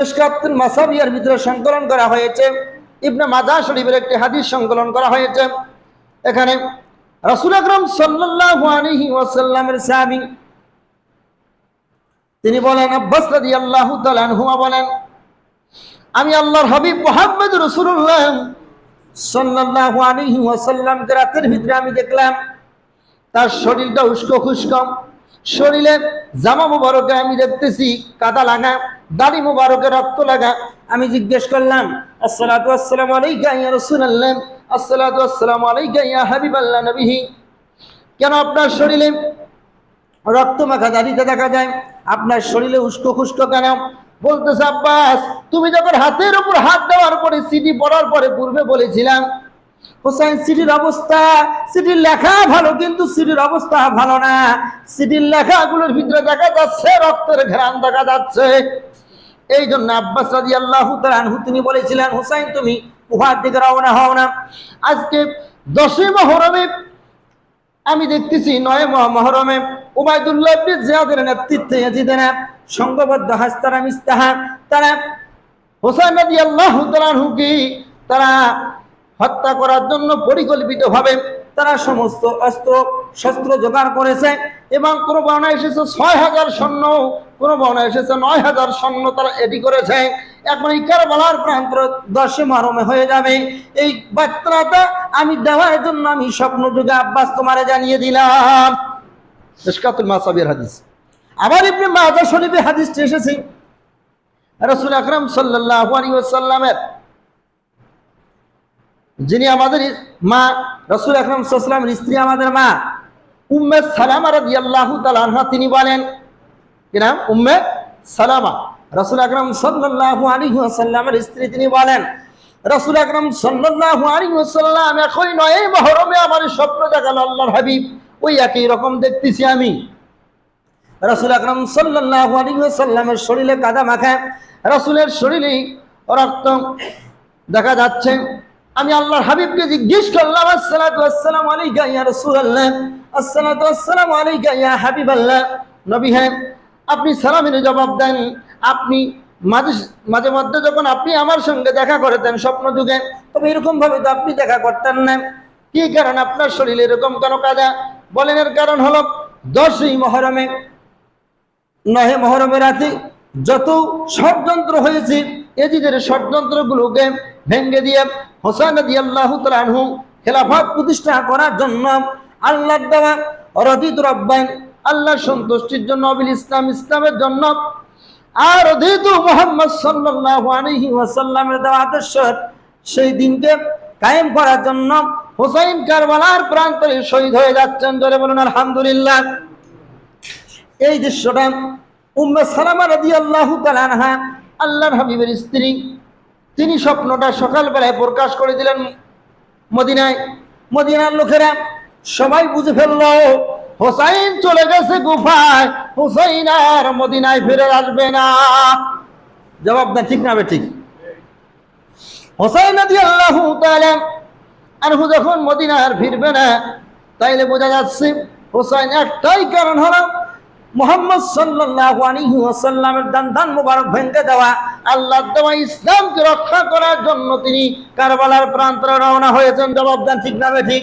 মিশকাতুল মাসাবিয়ার ভিতরে সংকলন করা হয়েছে। ইবনে মাজা শরীফের একটি হাদিস সংকলন করা হয়েছে। এখানে আকরাম সাল্লাল্লাহু আলাইহি ওয়াসাল্লামের সাহাবী, তিনি বলেন, আব্বাস রাদিয়াল্লাহু তাআলা আনহুমা বলেন, আমি আল্লাহর হাবিব মুহাম্মদ রাসূলুল্লাহ সাল্লাল্লাহু আলাইহি ওয়াসাল্লামকে রাতের ভিতরে আমি দেখলাম। তার শরীরটা উস্কো খুস্কো শরীরে জামা মুবারকে আমি দেখতেছি, কাদা লাগা দাড়ি মুবারকে রক্ত লাগা। আমি জিজ্ঞেস করলাম, আসসালাতু আসসালামু আলাইকা ইয়া রাসূলুল্লাহ? আসসালাতু আসসালামু আলাইকা ইয়া হাবিবাল্লাহ নবীহি। কেন আপনার শরীরে রক্ত মাখা দাড়িতে দেখা যায়? আপনার শরীরে উস্কো খুস্কো কেন? বলতেছে, আব্বাস, তুমি যখন হাতের উপর হাত দেওয়ার পরে সিটি পড়ার পরে পূর্বে বলেছিলাম, হোসাইন, সিটির অবস্থা, সিটির লেখা ভালো, কিন্তু সিটির অবস্থা ভালো না। সিটির লেখাগুলোর ভিতরে দেখা যাচ্ছে, রক্তের ঘ্রাণ দেখা যাচ্ছে। এই জন্য আব্বাস রাজি আল্লাহ আনহু তিনি বলেছিলেন, হুসাইন, তুমি উহার দিকে রওনা হও না। আজকে দশই মহরমে আমি দেখতেছি নয় মহরমে উবাইদুল্লাহ ইবনে জিয়াদের নেতৃত্বে ইয়াজিদের সংঘবদ্ধ হাস্তারা মিস্তাহা তারা হোসেন নদী আল্লাহ কি তারা হত্যা করার জন্য পরিকল্পিতভাবে তারা সমস্ত অস্ত্র শস্ত্র জোগাড় করেছে এবং কোনো বর্ণা এসেছে ছয় হাজার সৈন্য কোনো বর্ণা এসেছে, নয় হাজার সৈন্য তারা এটি করেছে। এখন এই কারবালার প্রান্ত দশে মরমে হয়ে যাবে। এই বার্তাটা আমি দেওয়ার জন্য আমি স্বপ্ন যুগে আব্বাস তোমারে জানিয়ে দিলাম। ইসকাতুল মাসাবির হাদিস। আবার ইবনে মাজা শরীফে হাদিসটি এসেছে। রাসূল আকরাম সাল্লাল্লাহু আলাইহি ওয়াসাল্লামের, যিনি আমাদের মা, রসুল আকরম সাল্লামের স্ত্রী, আমাদের মা, উম্মে সালামা রাদিয়াল্লাহু তাআলা তিনি বলেন কি নাম? উম্মে সালামা। রসুল আকরম সাল্লাল্লাহু আলাইহি ওয়াসাল্লামের স্ত্রী তিনি বলেন, রসুল আকরম সাল্লাল্লাহু আলাইহি ওয়াসাল্লাম এখনই নয় এই মহরমে আমার স্বপ্ন দেখাল আল্লাহর হাবিব। ওই একই রকম দেখতেছি আমি। রসুল আকরম সাল্লাল্লাহু আলাইহি ওয়াসাল্লামের শরীরে কাদা মাখা। রসুলের শরীরে রক্ত দেখা যাচ্ছে। আমি আল্লাহর হাবিবকে জিজ্ঞেস করলাম আসসালামু আলাইকা ইয়া রাসূলুল্লাহ? আসসালাতু আসসালামু আলাইকা ইয়া হাবিবাল্লাহ। নবী হ্যাঁ আপনি সালামের জবাব দেন, আপনি মাঝে মাঝে মধ্যে যখন আপনি আমার সঙ্গে দেখা করতেন স্বপ্ন যুগে, তবে এরকম ভাবে তো আপনি দেখা করতেন না। কি কারণ আপনার শরীরে এরকম কেন কাজা? বলেন এর কারণ হলো দশই মহরমে নহে মহরমের রাতে যত ষড়যন্ত্র হয়েছে, এজিদের ষড়যন্ত্রগুলোকে ভেঙ্গে দিয়ে হোসেন আল্লাহ খেলাফত প্রতিষ্ঠা করার জন্য আল্লাহ দেওয়া রদিত রব্বাইন আল্লাহ সন্তুষ্টির জন্য অবিল ইসলাম ইসলামের জন্য আর অধীত মোহাম্মদ সাল্লাল্লাহু আলাইহি ওয়াসাল্লামের দেওয়া আদর্শ সেই দিনকে কায়েম করার জন্য হোসাইন কারবালার প্রান্তরে শহীদ হয়ে যাচ্ছেন। জোরে বলুন, আলহামদুলিল্লাহ। এই দৃশ্যটা উম্মে সালামা রাদিয়াল্লাহু তাআলা আনহা, আল্লাহর হাবিবের স্ত্রী, তিনি স্বপ্নটা সকালবেলায় প্রকাশ করে দিলেন মদিনায়। মদিনার লোকেরা সবাই বুঝে ফেলল হোসাইন চলে গেছে গুফায়, হোসাইন আর মদিনায় ফিরে আসবে না। জবাব না ঠিক না ঠিক হোসাইন রাদিয়াল্লাহু তাআলা আনহু যখন মদিনার ফিরবে না, তাইলে বোঝা যাচ্ছে হোসাইন একটাই কারণ হলো মোহাম্মদ সাল্লাল্লাহু আলাইহি ওয়াসাল্লামের দান মুবারক ভেঙে দেওয়া আল্লাহ দেওয়া ইসলামকে রক্ষা করার জন্য তিনি কারবালার প্রান্তরে রওনা হয়েছেন। জবাব দেন, ঠিক না ঠিক